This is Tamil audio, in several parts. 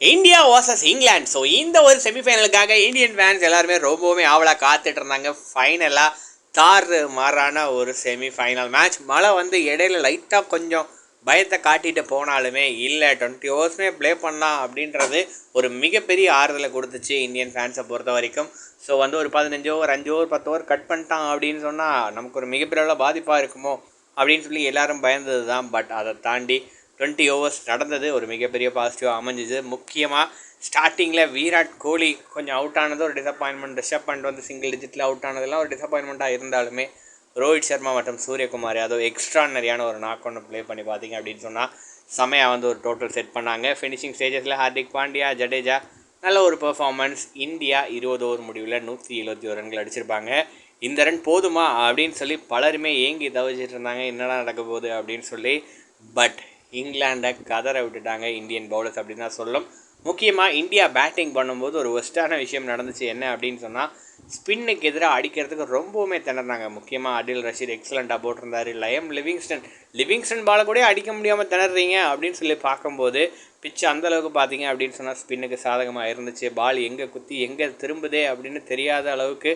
இந்தியா வர்சஸ் இங்கிலாந்து ஸோ இந்த ஒரு செமிஃபைனலுக்காக இந்தியன் ஃபேன்ஸ் எல்லாருமே ரொம்பவுமே ஆவலாக காத்துட்டு இருந்தாங்க. ஃபைனலாக தார் மாறான ஒரு செமிஃபைனல் மேட்ச் மழை வந்து இடையில லைட்டாக கொஞ்சம் பயத்தை காட்டிட்டு போனாலுமே இல்லை. டுவெண்ட்டி ஓவர்ஸ்மே ப்ளே பண்ணலாம் அப்படின்றது ஒரு மிகப்பெரிய ஆறுதலை கொடுத்துச்சு இந்தியன் ஃபேன்ஸை பொறுத்த வரைக்கும். ஸோ வந்து ஒரு பதினஞ்சு ஓவர் அஞ்சு ஓவர் பத்து ஓவர் கட் பண்ணிட்டான் அப்படின்னு சொன்னால் நமக்கு ஒரு மிகப்பெரிய அளவில் பாதிப்பாக இருக்குமோ அப்படின்னு சொல்லி எல்லாரும் பயந்தது தான் பட் அதை தாண்டி டுவெண்ட்டி ஓவர்ஸ் நடந்தது. ஒரு மிகப்பெரிய பாசிட்டிவாக அமைஞ்சிது. முக்கியமாக ஸ்டார்டிங்கில் விராட் கோலி கொஞ்சம் அவுட் ஆனது ஒரு டிசப்பாயின்மெண்ட் ரிஷப் பண்ட் வந்து சிங்கிள் டிஜிட்டில் அவுட் ஆனதெல்லாம் ஒரு டிசப்பாயின்மெண்ட்டாக இருந்தாலுமே ரோஹித் சர்மா மற்றும் சூரியகுமார் யாதவ் எக்ஸ்ட்ரானரியான ஒரு நாக் ஒன்று ப்ளே பண்ணி பார்த்தீங்க அப்படின்னு சொன்னால் செமையாக வந்து ஒரு டோட்டல் செட் பண்ணாங்க. ஃபினிஷிங் ஸ்டேஜஸில் ஹார்திக் பாண்டியா ஜடேஜா நல்ல ஒரு பெர்ஃபார்மன்ஸ் இந்தியா இருபது ஓவர் முடிவில் நூற்றி எழுபத்தி ஒரு ரன்கள் அடிச்சிருப்பாங்க. இந்த ரன் போதுமா அப்படின்னு சொல்லி பலருமே ஏங்கி தவிச்சிட்டு இருந்தாங்க. என்னடா நடக்க போகுது அப்படின்னு சொல்லி பட் இங்கிலாண்டை கதற விட்டுட்டாங்க இந்தியன் பவுலர்ஸ் அப்படின்னு தான் சொல்லும். முக்கியமாக இந்தியா பேட்டிங் பண்ணும்போது ஒரு ஒஸ்ட்டான விஷயம் நடந்துச்சு என்ன அப்படின்னு சொன்னால் ஸ்பின்னுக்கு எதிராக அடிக்கிறதுக்கு ரொம்பவுமே திணறாங்க முக்கியமாக அடில் ரஷீத் எக்ஸலண்ட்டாக போட்டிருந்தாரு. லயம் லிவிங்ஸ்டன் லிவிங்ஸ்டன் பாலை கூட அடிக்க முடியாமல் திணறீங்க அப்படின்னு சொல்லி பார்க்கும்போது பிச்சு அந்தளவுக்கு பார்த்தீங்க அப்படின்னு சொன்னால் ஸ்பின்னுக்கு சாதகமாக இருந்துச்சு. பால் எங்கே குத்தி எங்கே திரும்புதே அப்படின்னு தெரியாத அளவுக்கு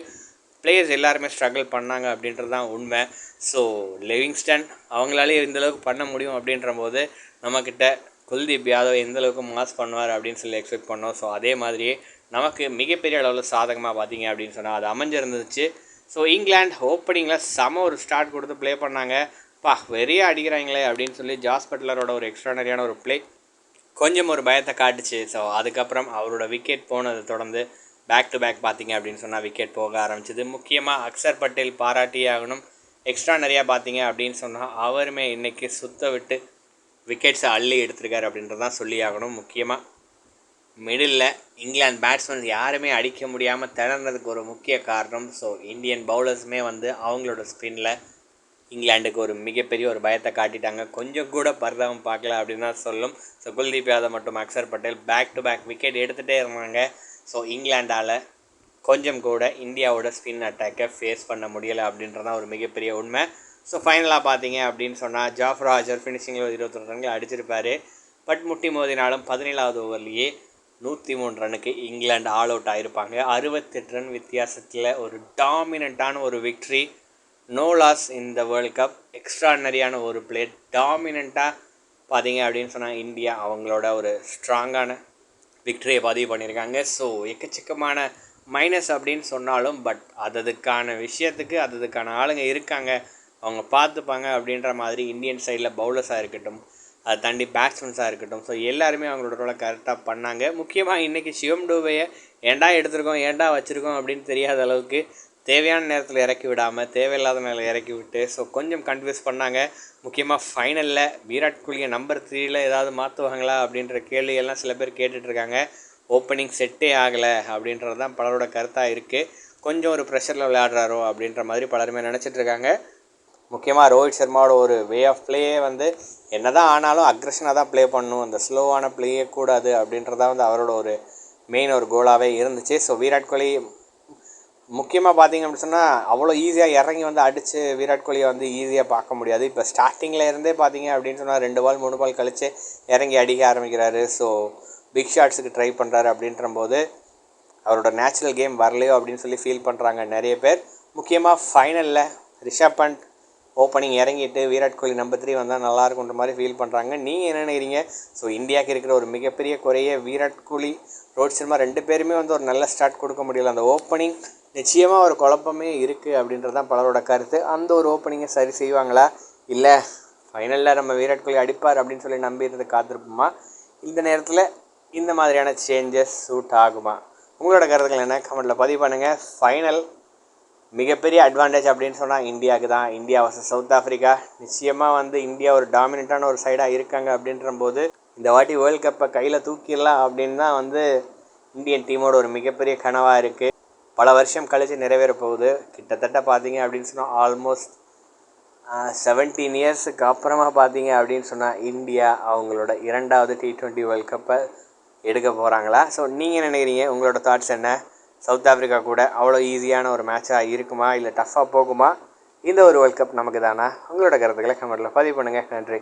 பிளேயர்ஸ் எல்லாருமே ஸ்ட்ரகிள் பண்ணாங்க அப்படின்றது தான் உண்மை ஸோ லிவிங்ஸ்டன் அவங்களாலே இந்தளவுக்கு பண்ண முடியும் அப்படின்ற போது நம்மக்கிட்ட குல்தீப் யாதவ் எந்தளவுக்கு மாஸ் பண்ணுவார் அப்படின்னு சொல்லி எக்ஸ்பெக்ட் பண்ணோம். ஸோ அதே மாதிரியே நமக்கு மிகப்பெரிய அளவில் சாதகமாக பார்த்தீங்க அப்படின்னு சொன்னால் அது அமைஞ்சிருந்துச்சு. ஸோ இங்கிலாந்து ஓப்பனிங்கில் செம ஒரு ஸ்டார்ட் கொடுத்து ப்ளே பண்ணாங்க. பா வெறிய அடிக்கிறாங்களே அப்படின்னு சொல்லி ஜாஸ் பட்லரோட ஒரு எக்ஸ்ட்ரானரியான ஒரு ப்ளே கொஞ்சம் ஒரு பயத்தை காட்டுச்சு. ஸோ அதுக்கப்புறம் அவரோட விக்கெட் போனதை தொடர்ந்து பேக் டு பேக் பார்த்தீங்க அப்படின்னு சொன்னால் விக்கெட் போக ஆரம்பிச்சது. முக்கியமாக அக்சர் பட்டேல் பாராட்டியே ஆகணும் எக்ஸ்ட்ரா நிறையா பார்த்தீங்க அப்படின்னு சொன்னால் அவருமே இன்றைக்கி சுத்த விட்டு விக்கெட்ஸை அள்ளி எடுத்திருக்காரு அப்படின்றதான் சொல்லி ஆகணும் முக்கியமாக மிடில் இங்கிலாந்து பேட்ஸ்மேன் யாருமே அடிக்க முடியாமல் திணறதுக்கு ஒரு முக்கிய காரணம். ஸோ இந்தியன் பவுலர்ஸுமே வந்து அவங்களோட ஸ்பின்னில் இங்கிலாந்துக்கு ஒரு மிகப்பெரிய ஒரு பயத்தை காட்டிட்டாங்க. கொஞ்சம் கூட பரிதாபம் பார்க்கல அப்படின்னு தான் சொல்லும். ஸோ குல்தீப் யாதவ் மற்றும் Axar Patel back to back wicket எடுத்துகிட்டே இருந்தாங்க. ஸோ இங்கிலாண்டால் கொஞ்சம் கூட இந்தியாவோட ஸ்பின் அட்டாக்கை ஃபேஸ் பண்ண முடியலை அப்படின்றதான் ஒரு மிகப்பெரிய உண்மை. ஸோ ஃபைனலாக பார்த்தீங்க அப்படின்னு சொன்னால் ஜாஃப்ரா அஜர் ஃபினிஷிங்கில் இருபத்தொரு ரன்கள் அடிச்சிருப்பார். பட் முட்டி மோதினாலும் பதினேழாவது ஓவர்லேயே நூற்றி மூணு ரன்னுக்கு இங்கிலாந்து ஆல் அவுட் ஆகிருப்பாங்க அறுபத்தெட்டு ரன் வித்தியாசத்தில் ஒரு டாமினண்ட்டான ஒரு விக்ட்ரி நோ லாஸ் இந்த வேர்ல்ட் கப் எக்ஸ்ட்ரானரியான ஒரு பிளே டாமினண்ட்டாக பார்த்தீங்க அப்படின்னு சொன்னால் இந்தியா அவங்களோட ஒரு ஸ்ட்ராங்கான விக்டரியை பதிவு பண்ணியிருக்காங்க. ஸோ எக்கச்சக்கமான மைனஸ் அப்படின்னு சொன்னாலும் பட் அததுக்கான விஷயத்துக்கு அததுக்கான ஆளுங்க இருக்காங்க. அவங்க பார்த்துப்பாங்க அப்படின்ற மாதிரி இந்தியன் சைடில் பவுலர்ஸாக இருக்கட்டும் அதை தாண்டி பேட்ஸ்மேன்ஸாக இருக்கட்டும். ஸோ எல்லாருமே அவங்களோட ரோலை கரெக்டாக பண்ணாங்க. முக்கியமாக இன்றைக்கி சிவம் டூபையை ஏண்டா எடுத்திருக்கோம் ஏண்டா வச்சுருக்கோம் அப்படின்னு தெரியாத அளவுக்கு தேவையான நேரத்தில் இறக்கி விடாமல் தேவையில்லாத நேரம் இறக்கி விட்டு ஸோ கொஞ்சம் கன்ஃபியூஸ் பண்ணாங்க. முக்கியமாக ஃபைனலில் விராட் கோலியை நம்பர் த்ரீயில் ஏதாவது மாற்றுவாங்களா அப்படின்ற கேள்வியெல்லாம் சில பேர் கேட்டுட்ருக்காங்க. ஓப்பனிங் செட்டே ஆகலை அப்படின்றது தான் பலரோட கருத்தாக இருக்குது கொஞ்சம் ஒரு ப்ரெஷரில் விளையாடுறாரோ அப்படின்ற மாதிரி பலருமே நினச்சிட்ருக்காங்க. முக்கியமாக ரோஹித் சர்மாவோட ஒரு வே ஆஃப் பிளேயே வந்து என்ன தான் ஆனாலும் அக்ரஷனாக தான் ப்ளே பண்ணணும். அந்த ஸ்லோவான ப்ளேயே கூடாது அப்படின்றதான் வந்து அவரோட ஒரு மெயின் ஒரு கோலாகவே இருந்துச்சு. ஸோ விராட் கோலி முக்கியமாக பார்த்தீங்க அப்படின்னு சொன்னால் அவ்வளோ ஈஸியாக இறங்கி வந்து அடித்து விராட் கோலியை வந்து ஈஸியாக பார்க்க முடியாது. இப்போ ஸ்டார்டிங்கில் இருந்தே பார்த்தீங்க அப்படின்னு சொன்னால் ரெண்டு பால் மூணு பால் கழித்து இறங்கி அடிக்க ஆரம்பிக்கிறாரு. ஸோ பிக் ஷாட்ஸுக்கு ட்ரை பண்ணுறாரு அப்படின்ற போது அவரோட நேச்சுரல் கேம் வரலையோ அப்படின்னு சொல்லி ஃபீல் பண்ணுறாங்க நிறைய பேர். முக்கியமாக ஃபைனலில் ரிஷப் பண்ட் ஓப்பனிங் இறங்கிட்டு விராட் கோலி நம்பர் த்ரீ வந்தால் நல்லாயிருக்குன்ற மாதிரி ஃபீல் பண்ணுறாங்க நீங்கள் என்ன நினைக்கிறீங்க? ஸோ இந்தியாவுக்கு இருக்கிற ஒரு மிகப்பெரிய குறைய விராட் கோலி ரோஹித் சர்மா ரெண்டு பேருமே வந்து ஒரு நல்ல ஸ்டார்ட் கொடுக்க முடியல. அந்த ஓப்பனிங் நிச்சயமாக ஒரு குழப்பமே இருக்குது அப்படின்றது தான் பலரோட கருத்து. அந்த ஒரு ஓப்பனிங்கை சரி செய்வாங்களா? இல்லை ஃபைனலில் நம்ம விராட் கோலி அடிப்பார் அப்படின்னு சொல்லி நம்பி இருந்து காத்திருப்போமா? இந்த நேரத்தில் இந்த மாதிரியான சேஞ்சஸ் சூட் ஆகுமா? உங்களோட கருத்துக்கள் என்ன? கமெண்ட்டில் பதிவு பண்ணுங்கள் ஃபைனல் மிகப்பெரிய அட்வான்டேஜ் அப்படின்னு சொன்னால் இந்தியாவுக்கு தான். இந்தியா வர்சஸ் சவுத் ஆஃப்ரிக்கா நிச்சயமாக வந்து இந்தியா ஒரு டாமினண்ட்டான ஒரு சைடாக இருக்காங்க அப்படின்ற போது இந்த வாட்டி வேர்ல்ட் கப்பை கையில் தூக்கிடலாம் அப்படின்னு தான் வந்து இந்தியன் டீமோட ஒரு மிகப்பெரிய கனவாக இருக்குது பல வருஷம் கழித்து நிறைவேற போகுது. கிட்டத்தட்ட பார்த்தீங்க அப்படின்னு சொன்னால் ஆல்மோஸ்ட் செவன்டீன் இயர்ஸுக்கு அப்புறமா பார்த்தீங்க அப்படின்னு சொன்னால் இந்தியா அவங்களோட இரண்டாவது டி ட்வெண்ட்டி வேர்ல்ட் கப்பை எடுக்க போகிறாங்களா ஸோ நீங்கள் நினைக்கிறீங்க? உங்களோட தாட்ஸ் என்ன? சவுத் ஆஃப்ரிக்கா கூட அவ்வளோ ஈஸியான ஒரு மேட்சாக இருக்குமா? இல்லை டஃப்பாக போகுமா? இந்த ஒரு வேர்ல்ட் கப் நமக்கு தானா? உங்களோட கருத்துக்களை கமெண்ட்டில் பதிவு பண்ணுங்கள் நன்றி.